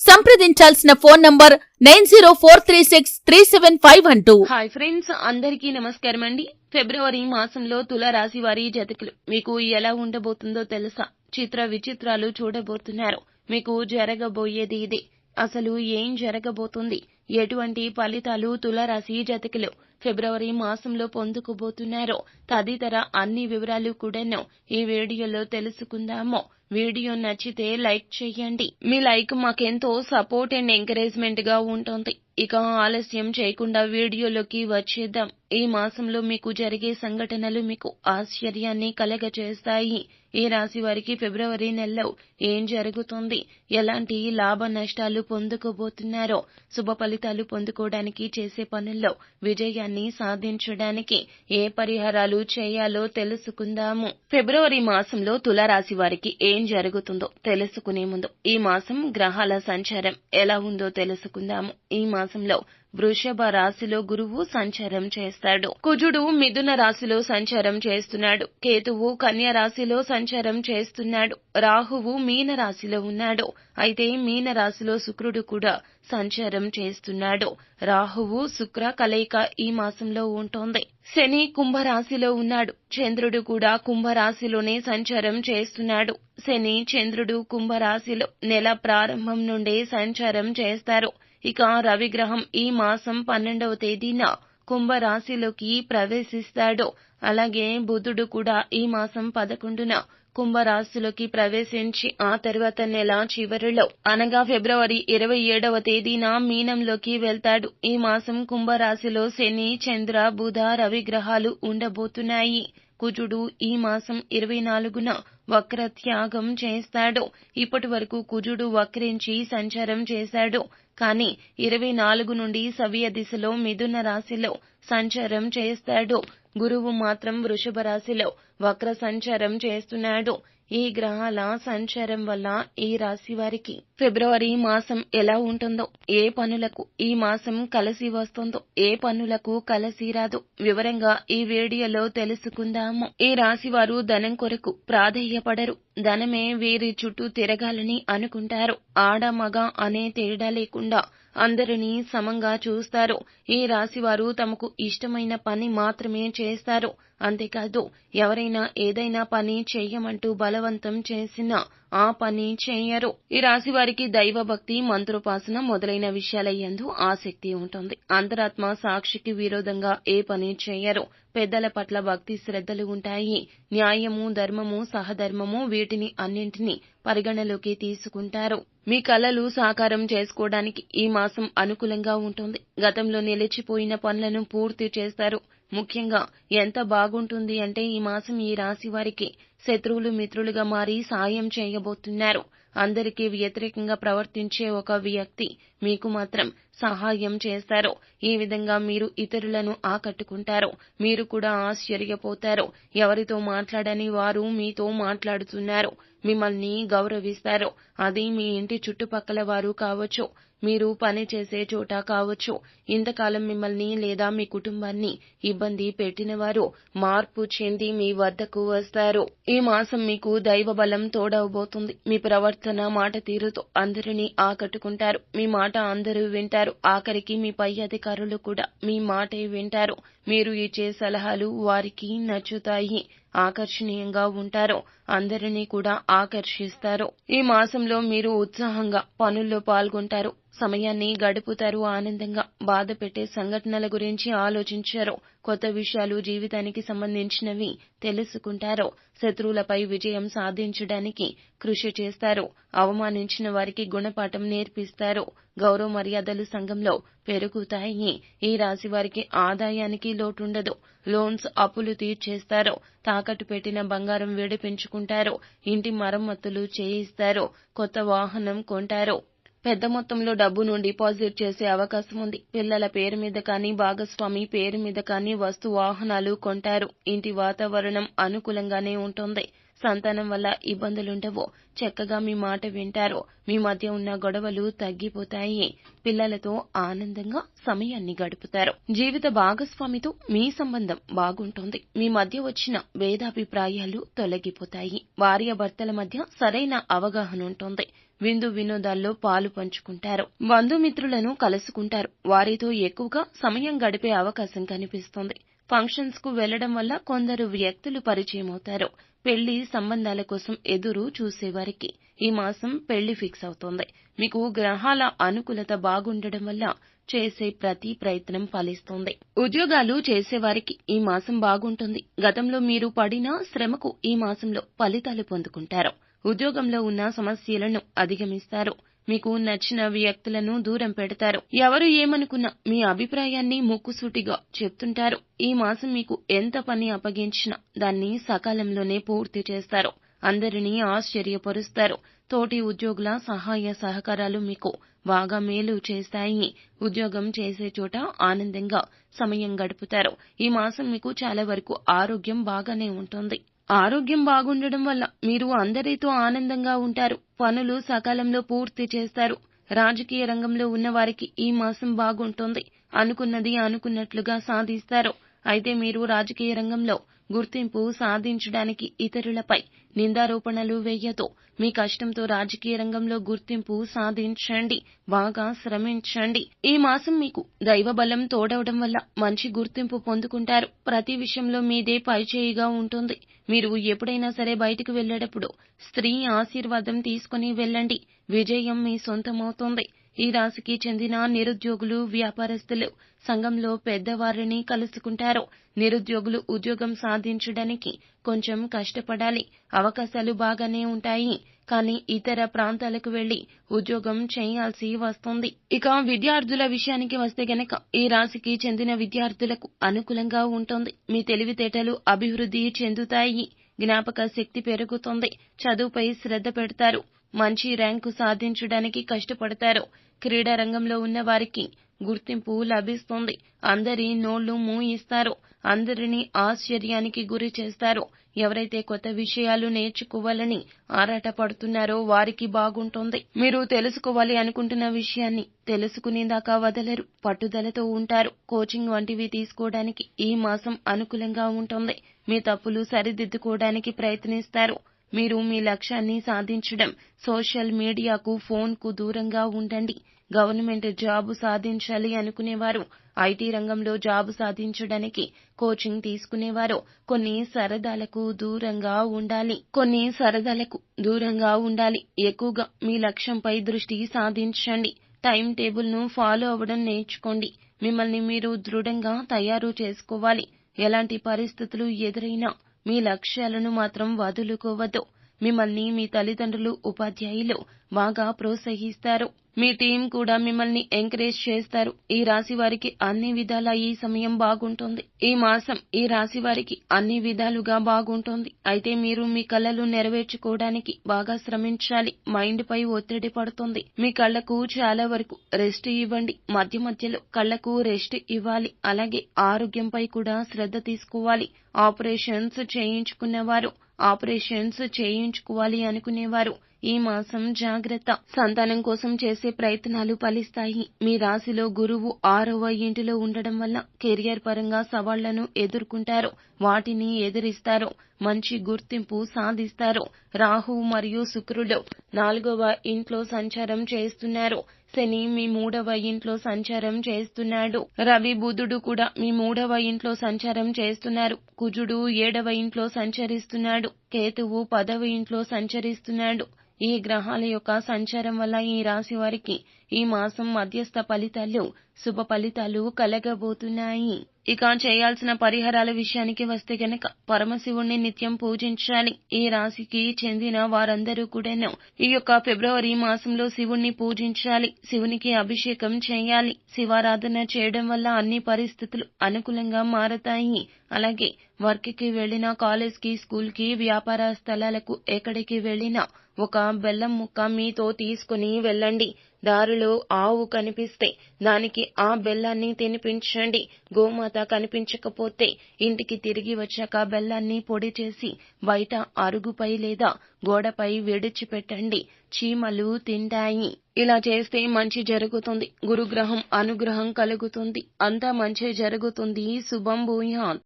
సంప్రదించాల్సిన phone number nine zero four three six three seven five one two. Hi friends అందరికీ నమస్కారం అండి. ఫిబ్రవరి మాసంలో తుల రాశి వారి జతకులు మీకు ఎలా ఉండబోతుందో తెలుసా? చిత్ర విచిత్రాలు చూడబోతున్నారు. మీకు జరగబోయేది ఇది. అసలు ఏం జరగబోతుంది? ఎటువంటి ఫలితాలు తుల రాశి జతకులు ఫిబ్రవరి మాసంలో పొందుకోబోతున్నారో తదితర అన్ని వివరాలు కూడాను ఈ వీడియోలో తెలుసుకుందాము. వీడియో నచ్చితే లైక్ చేయండి. మీ లైక్ మాకెంతో సపోర్ట్ అండ్ ఎంకరేజ్మెంట్గా ఉంటుంది. ఇక ఆలస్యం చేయకుండా వీడియోలోకి వచ్చేద్దాం. ఈ మాసంలో మీకు జరిగే సంఘటనలు మీకు ఆశ్చర్యాన్ని కలగజేస్తాయి. ఈ రాశి వారికి ఫిబ్రవరి నెలలో ఏం జరుగుతుంది? ఎలాంటి లాభ నష్టాలు పొందుకోబోతున్నారో శుభ ఫలితాలు పొందుకోవడానికి చేసే పనుల్లో విజయాన్ని సాధించడానికి ఏ పరిహారాలు చేయాలో తెలుసుకుందాము. ఫిబ్రవరి మాసంలో తులారాశి వారికి ఏం జరుగుతుందో తెలుసుకునే ముందు ఈ మాసం గ్రహాల సంచారం ఎలా ఉందో తెలుసుకుందాము. ఈ మాసంలో వృషభ రాశిలో గురువు సంచారం చేస్తాడు. కుజుడు మిథున రాశిలో సంచారం చేస్తున్నాడు. కేతువు కన్య రాశిలో సంచారం చేస్తున్నాడు. రాహువు మీన రాశిలో ఉన్నాడు. అయితే మీన రాశిలో శుక్రుడు కూడా సంచారం చేస్తున్నాడు. రాహువు శుక్ర కలయిక ఈ మాసంలో ఉంటోంది. శని కుంభరాశిలో ఉన్నాడు. చంద్రుడు కూడా కుంభరాశిలోనే సంచారం చేస్తున్నాడు. శని చంద్రుడు కుంభరాశిలో నెల ప్రారంభం నుండే సంచారం చేస్తారు. ఇక రవిగ్రహం ఈ మాసం పన్నెండవ తేదీన కుంభరాశిలోకి ప్రవేశిస్తాడు. అలాగే బుధుడు కూడా ఈ మాసం పదకొండున కుంభరాశిలోకి ప్రవేశించి ఆ తర్వాత నెల చివరిలో అనగా ఫిబ్రవరి ఇరవై ఏడవ తేదీన మీనంలోకి వెళ్తాడు. ఈ మాసం కుంభరాశిలో శని చంద్ర బుధ రవి గ్రహాలు ఉండబోతున్నాయి. కుజుడు ఈ మాసం ఇరవై నాలుగున వక్ర త్యాగం చేస్తాడు. ఇప్పటి వరకు కుజుడు వక్రించి సంచారం చేశాడు. కానీ ఇరవై నాలుగు నుండి సవ్య దిశలో మిథున రాశిలో సంచారం చేస్తాడు. గురువు మాత్రం వృషభ రాశిలో వక్ర సంచారం చేస్తున్నాడు. ఈ గ్రహాల సంచారం వల్ల ఈ రాశి వారికి ఫిబ్రవరి మాసం ఎలా ఉంటుందో ఏ పనులకు ఈ మాసం కలిసి వస్తుందో ఏ పనులకు కలిసి రాదు వివరంగా ఈ వీడియోలో తెలుసుకుందాము. ఈ రాశి వారు ధనం కొరకు ప్రాధేయపడరు. ధనమే వీరి చుట్టూ తిరగాలని అనుకుంటారు. ఆడ మగ అనే తేడా లేకుండా అందరినీ సమంగా చూస్తారు. ఈ రాశివారు తమకు ఇష్టమైన పని మాత్రమే చేస్తారు. అంతేకాదు ఎవరైనా ఏదైనా పని చేయమంటూ బలవంతం చేసినా ఆ పని చేయరు. ఈ రాశి వారికి దైవభక్తి మంత్రోపాసన మొదలైన విషయాలయ్యందు ఆసక్తి ఉంటుంది. అంతరాత్మ సాక్షికి విరోధంగా ఏ పని చేయరు. పెద్దల పట్ల భక్తి శ్రద్ధలు ఉంటాయి. న్యాయము ధర్మము సహధర్మము వీటిని అన్నింటినీ పరిగణలోకి తీసుకుంటారు. మీ కలలు సాకారం చేసుకోవడానికి ఈ మాసం అనుకూలంగా ఉంటుంది. గతంలో నిలిచిపోయిన పనులను పూర్తి చేస్తారు. ముఖ్యంగా ఎంత బాగుంటుంది అంటే ఈ మాసం ఈ రాశి వారికి శత్రువులు మిత్రులుగా మారి సాయం చేయబోతున్నారు. అందరికీ వ్యతిరేకంగా ప్రవర్తించే ఒక వ్యక్తి మీకు మాత్రం సహాయం చేస్తారు. ఈ విధంగా మీరు ఇతరులను ఆకట్టుకుంటారు. మీరు కూడా ఆశ్చర్యపోతారు. ఎవరితో మాట్లాడని వారు మీతో మాట్లాడుతున్నారు. మిమ్మల్ని గౌరవిస్తారు. అది మీ ఇంటి చుట్టుపక్కల వారు కావచ్చు. మీరు పని చేసే చోట కావచ్చు. ఇంతకాలం మిమ్మల్ని లేదా మీ కుటుంబాన్ని ఇబ్బంది పెట్టినవారు మార్పు చెంది మీ వద్దకు వస్తారు. ఈ మాసం మీకు దైవ బలం తోడవబోతుంది. మీ ప్రవర్తన మాట తీరుతో అందరినీ ఆకట్టుకుంటారు. మీ మాట అందరూ వింటారు. ఆఖరికి మీ పై అధికారులు కూడా మీ మాటే వింటారు. మీరు ఇచ్చే సలహాలు వారికి నచ్చుతాయి. ఆకర్షణీయంగా ఉంటారు. అందరినీ కూడా ఆకర్షిస్తారు. ఈ మాసంలో మీరు ఉత్సాహంగా పనుల్లో పాల్గొంటారు. సమయాన్ని గడుపుతారు ఆనందంగా బాధ పెట్టే సంఘటనల గురించి ఆలోచించారు. కొత్త విషయాలు జీవితానికి సంబంధించినవి తెలుసుకుంటారు. శత్రువులపై విజయం సాధించడానికి కృషి చేస్తారు. అవమానించిన వారికి గుణపాఠం నేర్పిస్తారు. గౌరవ మర్యాదలు సంఘంలో పెరుగుతాయి. ఈ రాశి వారికి ఆదాయానికి లోటుండదు. లోన్స్ అప్పులు తీర్చేస్తారు. తాకట్టు పెట్టిన బంగారం విడిపించుకుంటారు. ఇంటి మరమ్మతులు చేయిస్తారు. కొత్త వాహనం కొంటారు. పెద్ద మొత్తంలో డబ్బును డిపాజిట్ చేసే అవకాశం ఉంది. పిల్లల పేరు మీద కానీ భాగస్వామి పేరు మీద కానీ వస్తు వాహనాలు కొంటారు. ఇంటి వాతావరణం అనుకూలంగానే ఉంటుంది. సంతానం వల్ల ఇబ్బందులుండవు. చక్కగా మీ మాట వింటారు. మీ మధ్య ఉన్న గొడవలు తగ్గిపోతాయి. పిల్లలతో ఆనందంగా సమయాన్ని గడుపుతారు. జీవిత భాగస్వామితో మీ సంబంధం బాగుంటుంది. మీ మధ్య వచ్చిన భేదాభిప్రాయాలు తొలగిపోతాయి. భార్యాభర్తల మధ్య సరైన అవగాహన ఉంటుంది విందు వినోదాల్లో పాలు పంచుకుంటారు. బంధుమిత్రులను కలుసుకుంటారు. వారితో ఎక్కువగా సమయం గడిపే అవకాశం కనిపిస్తుంది. ఫంక్షన్స్కు వెళ్ళడం వల్ల కొందరు వ్యక్తులు పరిచయం అవుతారు పెళ్ళి సంబంధాల కోసం ఎదురు చూసేవారికి ఈ మాసం పెళ్ళి ఫిక్స్ అవుతోంది. మీకు గ్రహాల అనుకూలత బాగుండడం వల్ల చేసే ప్రతి ప్రయత్నం ఫలిస్తుంది. ఉద్యోగాలు చేసేవారికి ఈ మాసం బాగుంటుంది. గతంలో మీరు పడిన శ్రమకు ఈ మాసంలో ఫలితాలు పొందుకుంటారు. ఉద్యోగంలో ఉన్న సమస్యలను అధిగమిస్తారు. మీకు నచ్చిన వ్యక్తులను దూరం పెడతారు. ఎవరు ఏమనుకున్నా మీ అభిప్రాయాన్ని ముక్కుసూటిగా చెప్తుంటారు. ఈ మాసం మీకు ఎంత పని అప్పగించినా దాన్ని సకాలంలోనే పూర్తి చేస్తారు. అందరినీ ఆశ్చర్యపరుస్తారు. తోటి ఉద్యోగుల సహాయ సహకారాలు మీకు బాగా మేలు చేస్తాయి. ఉద్యోగం చేసే చోట ఆనందంగా సమయం గడుపుతారు. ఈ మాసం మీకు చాలా వరకు ఆరోగ్యం బాగానే ఉంటుంది. ఆరోగ్యం బాగుండడం వల్ల మీరు అందరితో ఆనందంగా ఉంటారు. పనులు సకాలంలో పూర్తి చేస్తారు. రాజకీయ రంగంలో ఉన్న వారికి ఈ మాసం బాగుంటుంది. అనుకున్నది అనుకున్నట్లుగా సాధిస్తారు. అయితే మీరు రాజకీయ రంగంలో గుర్తింపు సాధించడానికి ఇతరులపై నిందారోపణలు వేయదు. మీ కష్టంతో రాజకీయ రంగంలో గుర్తింపు సాధించండి. బాగా శ్రమించండి. ఈ మాసం మీకు దైవబలం తోడవడం వల్ల మంచి గుర్తింపు పొందుకుంటారు. ప్రతి విషయంలో మీదే పైచేయిగా ఉంటుంది. మీరు ఎప్పుడైనా సరే బయటకు వెళ్ళేటప్పుడు స్త్రీ ఆశీర్వాదం తీసుకుని వెళ్ళండి. విజయం మీ సొంతమవుతుంది. ఈ రాశికి చెందిన నిరుద్యోగులు వ్యాపారస్తులు సంఘంలో పెద్దవారిని కలుసుకుంటారు. నిరుద్యోగులు ఉద్యోగం సాధించడానికి కొంచెం కష్టపడాలి. అవకాశాలు బాగానే ఉంటాయి. కానీ ఇతర ప్రాంతాలకు వెళ్ళి ఉద్యోగం చేయాల్సి వస్తుంది. ఇక విద్యార్థుల విషయానికి వస్తే గనక ఈ రాశికి చెందిన విద్యార్థులకు అనుకూలంగా ఉంటుంది. మీ తెలివితేటలు అభివృద్ధి చెందుతాయి. జ్ఞాపక శక్తి పెరుగుతుంది. చదువుపై శ్రద్ధ పెడతారు. మంచి ర్యాంకు సాధించడానికి కష్టపడతారు. క్రీడా రంగంలో ఉన్న వారికి గుర్తింపు లభిస్తుంది. అందరి నోళ్ళు మూయిస్తారు. అందరినీ ఆశ్చర్యానికి గురి చేస్తారు. ఎవరైతే కొత్త విషయాలు నేర్చుకోవాలని ఆరాటపడుతున్నారో వారికి బాగుంటుంది. మీరు తెలుసుకోవాలి అనుకుంటున్న విషయాన్ని తెలుసుకునేదాకా వదలరు. పట్టుదలతో ఉంటారు. కోచింగ్ వంటివి తీసుకోవడానికి ఈ మాసం అనుకూలంగా ఉంటుంది. మీ తప్పులు సరిదిద్దుకోవడానికి ప్రయత్నిస్తారు. మీరు మీ లక్ష్యాన్ని సాధించడం సోషల్ మీడియాకు ఫోన్కు దూరంగా ఉండండి. గవర్నమెంట్ జాబు సాధించాలి అనుకునేవారు. ఐటీ రంగంలో జాబు సాధించడానికి కోచింగ్ తీసుకునేవారు. కొన్ని సరదాలకు దూరంగా ఉండాలి. కొన్ని సరదాలకు దూరంగా ఉండాలి. ఎక్కువగా మీ లక్ష్యంపై దృష్టి సాధించండి. టైం టేబుల్ను ఫాలో అవ్వడం నేర్చుకోండి. మిమ్మల్ని మీరు దృఢంగా తయారు చేసుకోవాలి. ఎలాంటి పరిస్థితులు ఎదురైనా మీ లక్ష్యాలను మాత్రం వదులుకోవద్దు. మిమ్మల్ని మీ తల్లిదండ్రులు ఉపాధ్యాయులు బాగా ప్రోత్సహిస్తారు. మీ టీం కూడా మిమ్మల్ని ఎంకరేజ్ చేస్తారు. ఈ రాశి వారికి అన్ని విధాలా ఈ సమయం బాగుంటుంది. ఈ మాసం ఈ రాశి వారికి అన్ని విధాలుగా బాగుంటుంది. అయితే మీరు మీ కళలు నెరవేర్చుకోవడానికి బాగా శ్రమించాలి. మైండ్ పై ఒత్తిడి పడుతుంది. మీ కళ్ళకు చాలా వరకు రెస్ట్ ఇవ్వండి. మధ్య మధ్యలో కళ్ళకు రెస్ట్ ఇవ్వాలి. అలాగే ఆరోగ్యంపై కూడా శ్రద్ధ తీసుకోవాలి. ఆపరేషన్స్ చేయించుకున్నవారు ఆపరేషన్స్ చేయించుకోవాలి అనుకునేవారు. ఈ మాసం జాగ్రత్త. సంతానం కోసం చేసే ప్రయత్నాలు ఫలిస్తాయి. మీ రాశిలో గురువు ఆరవ ఇంటిలో ఉండడం వల్ల కెరియర్ పరంగా సవాళ్ళను ఎదుర్కొంటారు. వాటిని ఎదిరిస్తారు. మంచి గుర్తింపు సాధిస్తారు. రాహు మరియు శుక్రుడు నాలుగవ ఇంట్లో సంచారం చేస్తున్నారు. శని మీ మూడవ ఇంట్లో సంచారం చేస్తున్నాడు. రవి బుధుడు కూడా మీ మూడవ ఇంట్లో సంచారం చేస్తున్నారు. కుజుడు ఏడవ ఇంట్లో సంచరిస్తున్నాడు. కేతువు పదవ ఇంట్లో సంచరిస్తున్నాడు. ఈ గ్రహాల యొక్క సంచారం వల్ల ఈ రాశి వారికి ఈ మాసం మధ్యస్థ ఫలితాలు శుభ ఫలితాలు కలగబోతున్నాయి. ఇక చేయాల్సిన పరిహారాల విషయానికి వస్తే గనక పరమశివుణ్ణి నిత్యం పూజించాలి ఈ రాశికి చెందిన వారందరూ కూడాను ఈ యొక్క ఫిబ్రవరి మాసంలో శివుణ్ణి పూజించాలి శివునికి అభిషేకం చేయాలి శివారాధన చేయడం వల్ల అన్ని పరిస్థితులు అనుకూలంగా మారతాయి. అలాగే వర్క్కి వెళ్ళినా కాలేజ్కి స్కూల్కి వ్యాపార స్థలాలకు ఎక్కడికి వెళ్ళినా ఒక బెల్లం ముక్క మీతో తీసుకుని వెళ్ళండి. దారిలో ఆవు కనిపిస్తే దానికి ఆ బెల్లాన్ని తినిపించండి. గోమాత కనిపించకపోతే ఇంటికి తిరిగి వచ్చాక బెల్లాన్ని పొడి చేసి బయట అరుగుపై లేదా గోడపై విడిచిపెట్టండి. చీమలు తింటాయి. ఇలా చేస్తే మంచి జరుగుతుంది. గురుగ్రహం అనుగ్రహం కలుగుతుంది. అంతా మంచి జరుగుతుంది. శుభం భూయాత్.